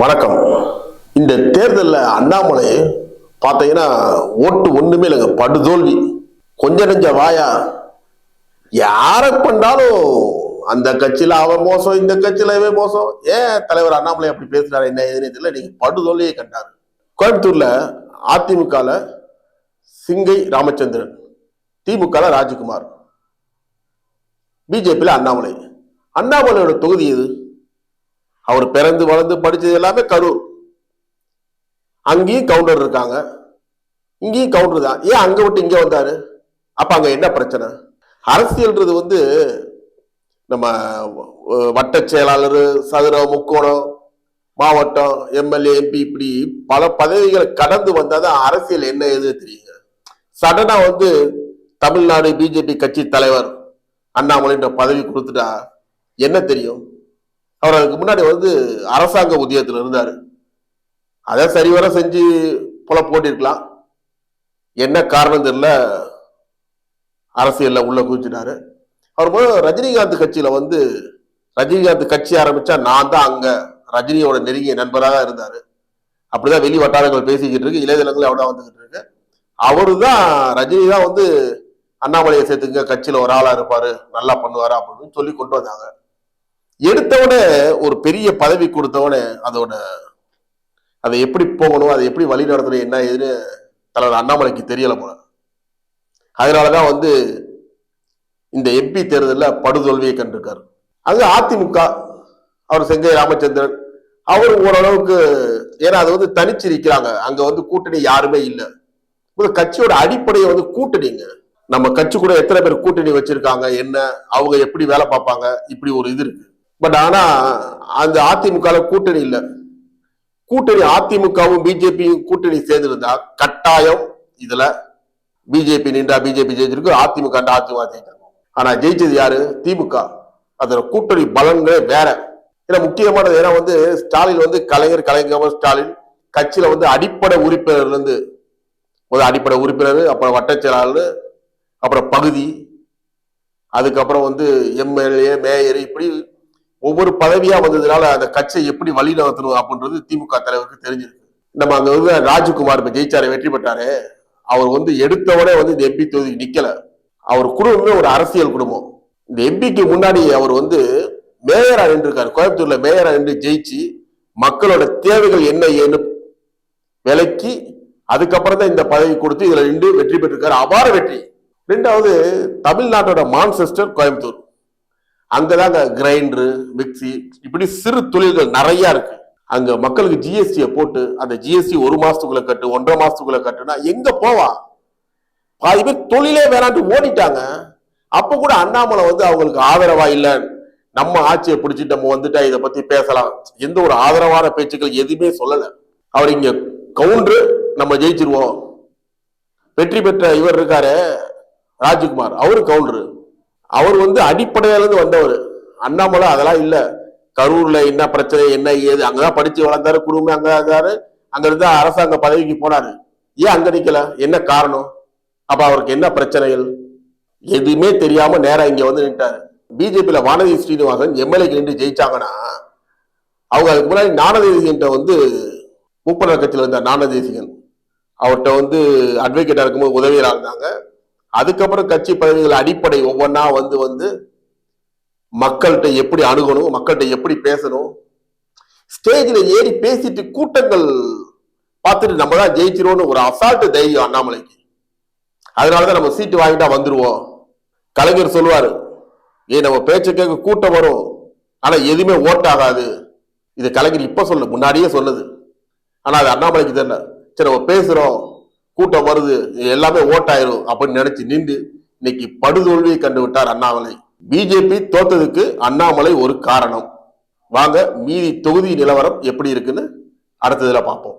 வணக்கம். இந்த தேர்தலில் அண்ணாமலை பார்த்தீங்கன்னா ஓட்டு ஒன்றுமே இல்லைங்க படுதோல்வி. கொஞ்ச நெஞ்ச வாயா. யாரை பண்ணாலும் அந்த கட்சியில் அவன் மோசம் இந்த கட்சியில் இவன் மோசம். ஏன் தலைவர் அண்ணாமலை அப்படி பேசுகிறாரு என்ன ஏதுன்னு தெரியல. நீங்கள் படுதோல்வியை கண்டார். கோயம்புத்தூரில் அதிமுகவில் சிங்கை ராமச்சந்திரன் திமுகவில் ராஜ்குமார் பிஜேபியில் அண்ணாமலை. அண்ணாமலையோட தொகுதி எது? அவர் பிறந்து வளர்ந்து படித்தது எல்லாமே கரூர். அங்கேயும் கவுண்டர் இருக்காங்க. இங்கேயும் கவுண்டர் தான். ஏன் அங்கே விட்டு இங்கே வந்தார்? அப்போ அங்கே என்ன பிரச்சனை? அரசியல்ன்றது வந்து நம்ம வட்ட செயலாளர் சதுர முக்கோணம் மாவட்டம் எம்எல்ஏ எம்பி இப்படி பல பதவிகளை கடந்து வந்தால் தான் அரசியல் என்ன எது தெரியுங்க. சடனாக வந்து தமிழ்நாடு பிஜேபி கட்சி தலைவர் அண்ணாமலைன்ற பதவி கொடுத்துட்டா என்ன தெரியும்? அவர் அதுக்கு முன்னாடி வந்து அரசாங்க உத்தியோகத்தில் இருந்தார். அதை சரிவர செஞ்சு போல போட்டிருக்கலாம் என்ன காரணம் தெரியல. அரசியலில் உள்ள குதிச்சிட்டாரு அவர் முதல்ல ரஜினிகாந்த் கட்சியில் வந்து ரஜினிகாந்த் கட்சி ஆரம்பித்தா நான் தான் அங்கே ரஜினியோட நெருங்கிய நண்பராக இருந்தார். அப்படிதான் வெளி வட்டாரங்கள் பேசிக்கிட்டு இருக்கு. இளையதளங்கள் எவ்வளோ வந்துகிட்டு இருக்கு. அவரு தான் ரஜினி தான் வந்து அண்ணாமலையை சேர்த்துங்க கட்சியில் ஒரு ஆளாக இருப்பார் நல்லா பண்ணுவார் அப்படின்னு சொல்லி கொண்டு வந்தாங்க. எடுத்தவனே ஒரு பெரிய பதவி கொடுத்தவனே அதோட அதை எப்படி போகணும் அதை எப்படி வழி நடத்தணும் என்ன ஏதுன்னு தலைவர் அண்ணாமலைக்கு தெரியல போல. அதனாலதான் வந்து இந்த எம்பி தேர்தலில் படுதோல்வியை கண்டிருக்காரு. அது அதிமுக அவர் செஞ்ச ராமச்சந்திரன் அவர் ஓரளவுக்கு ஏன்னா அது வந்து தனிச்சு நிற்கிறாங்க அங்க வந்து கூட்டணி யாருமே இல்லை. கட்சியோட அடிப்படையை வந்து கூட்டணிங்க. நம்ம கட்சி கூட எத்தனை பேர் கூட்டணி வச்சிருக்காங்க என்ன அவங்க எப்படி வேலை பார்ப்பாங்க இப்படி ஒரு இது இருக்கு. பட் ஆனா அந்த அதிமுக கூட்டணி இல்லை. கூட்டணி அதிமுகவும் பிஜேபியும் கூட்டணி சேர்ந்திருந்தா கட்டாயம் இதுல பிஜேபி நின்றா பிஜேபி ஜெயிச்சிருக்கு அதிமுக அதிமுக ஜெயிச்சிருக்கும். ஆனா ஜெயிச்சது யாரு? திமுக. அதோட கூட்டணி பலன்களே வேற. ஏன்னா முக்கியமானது ஏன்னா வந்து ஸ்டாலின் வந்து கலைஞர் கலைஞர் ஸ்டாலின் கட்சியில வந்து அடிப்படை உறுப்பினர்ல இருந்து முதல் அடிப்படை உறுப்பினர் அப்புறம் வட்டச் செயலாளர் அப்புறம் பகுதி அதுக்கப்புறம் வந்து எம்எல்ஏ மேயர் இப்படி ஒவ்வொரு பதவியா வந்ததுனால அந்த கட்சியை எப்படி வழி நடத்தணும் அப்படின்றது திமுக தலைவருக்கு தெரிஞ்சிருக்கு. நம்ம அங்க வந்து ராஜ்குமார் இப்ப ஜெயிச்சாரு வெற்றி பெற்றாரு. அவர் வந்து எடுத்தவனே வந்து இந்த எம்பி தொகுதி நிக்கல. அவர் குடும்பமே ஒரு அரசியல் குடும்பம். இந்த எம்பிக்கு முன்னாடி அவர் வந்து மேயரா நின்றுருக்காரு. கோயம்புத்தூர்ல மேயரா நின்று ஜெயிச்சு மக்களோட தேவைகள் என்ன ஏன்னு விலக்கி அதுக்கப்புறம் தான் இந்த பதவி கொடுத்து இதுல நின்று வெற்றி பெற்றிருக்காரு. அபார வெற்றி. ரெண்டாவது தமிழ்நாட்டோட மான்செஸ்டர் கோயம்புத்தூர். அங்கதாங்க கிரைண்டரு மிக்சி இப்படி சிறு தொழில்கள் நிறைய இருக்கு. அங்க மக்களுக்கு ஜிஎஸ்டியை போட்டு அந்த ஜிஎஸ்டி ஒரு மாசத்துக்குள்ள கட்டு ஒன்றரை மாசத்துக்குள்ள கட்டுனா எங்க போவான் பாதி பேர் தொழிலே வேணான்ட்டு ஓடிட்டாங்க. அப்ப கூட அண்ணாமலை வந்து அவங்களுக்கு ஆதரவா இல்லை. நம்ம ஆட்சியை பிடிச்சிட்டு நம்ம வந்துட்டா இதை பத்தி பேசலாம். எந்த ஒரு ஆதரவான பேச்சுக்கள் எதுவுமே சொல்லல. அவர் இங்க கவுண்டரு நம்ம ஜெயிச்சிருவோம். வெற்றி பெற்ற இவர் இருக்காரு ராஜ்குமார். அவரு கவுண்டரு. அவர் வந்து அடிப்படையிலேருந்து வந்தவர். அண்ணாமலை அதெல்லாம் இல்லை. கரூர்ல என்ன பிரச்சனை என்ன ஏது அங்கதான் படிச்சு வளர்ந்தாரு குடும்பம் அங்க இருந்தாரு. அங்க இருந்து அரசாங்க பதவிக்கு போனாரு. ஏன் அங்க நிக்கல? என்ன காரணம்? அப்ப அவருக்கு என்ன பிரச்சனைகள்? எதுவுமே தெரியாம நேராக இங்க வந்து நின்ட்டாரு. பிஜேபியில வானதி ஸ்ரீனிவாசன் எம்எல்ஏக்கு நின்று ஜெயிச்சாங்கன்னா அவங்க அதுக்கு முன்னாடி ஞானதேசிகன்ட்ட வந்து மூப்பனர் கட்சியில் இருந்தார் ஞானதேசிகன். அவர்கிட்ட வந்து அட்வொகேட்டாக இருக்கும்போது உதவியாக இருந்தாங்க. அதுக்கப்புறம் கட்சி பதவிகள் அடிப்படை ஒவ்வொன்றா வந்து வந்து மக்கள்கிட்ட எப்படி அணுகணும் மக்கள்கிட்ட எப்படி பேசணும்? ஸ்டேஜில் ஏறி பேசிட்டு கூட்டங்கள் பார்த்துட்டு நம்ம தான் ஜெயிச்சிருவோம்னு ஒரு அசால்ட்டு தைரியம் அண்ணாமலைக்கு. அதனால தான் நம்ம சீட்டு வாங்கிட்டா வந்துடுவோம் கலைஞர் சொல்லுவார் ஏ நம்ம பேச்ச கேட்க கூட்டம் வரும். ஆனால் எதுவுமே ஓட்டாகாது இது கலைஞர் இப்போ சொல்ல முன்னாடியே சொல்லுது ஆனால் அது அண்ணாமலைக்கு தெரியல. சரி நம்ம பேசுகிறோம் கூட்டம் வருது இது எல்லாமே ஓட்டாயிரும் அப்படின்னு நினைச்சு நின்று இன்னைக்கு படுதோல்வியை கண்டு விட்டார் அண்ணாமலை பிஜேபி தோத்ததுக்கு அண்ணாமலை ஒரு காரணம். வாங்க மீதி தொகுதி நிலவரம் எப்படி இருக்குன்னு அடுத்ததுல பார்ப்போம்.